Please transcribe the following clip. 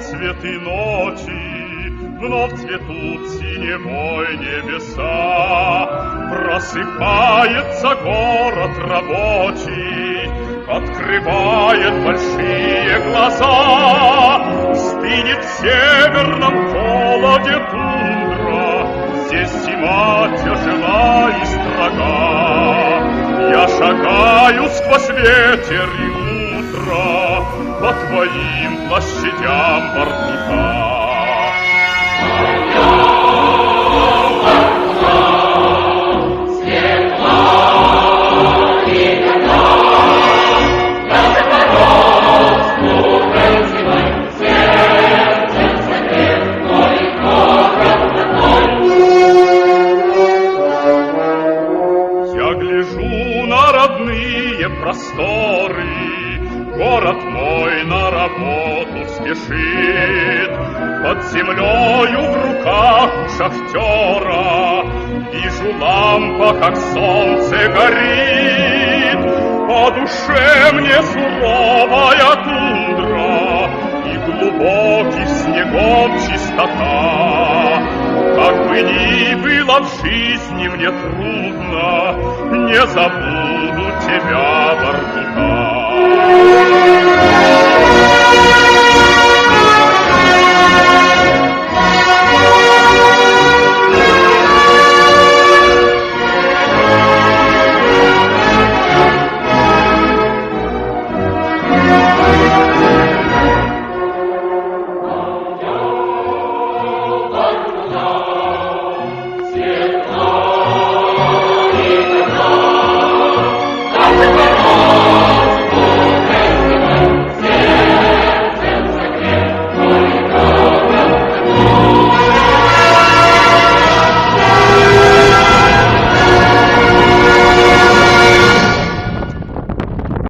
цветы ночи, вновь цветут синевой небеса. Просыпается город рабочий, открывает большие глаза. Стынет в северном холоде тундра, здесь зима тяжела и строга. Я шагаю сквозь ветер и по твоим площадям Воркута. Я гляжу на родные просторы, Город мой на работу спешит. Под землею в руках у шахтера Вижу лампа, как солнце горит. По душе мне суровая тундра И глубокий снегом чистота. Как бы ни было в жизни мне трудно, Не забуду тебя, Воркута.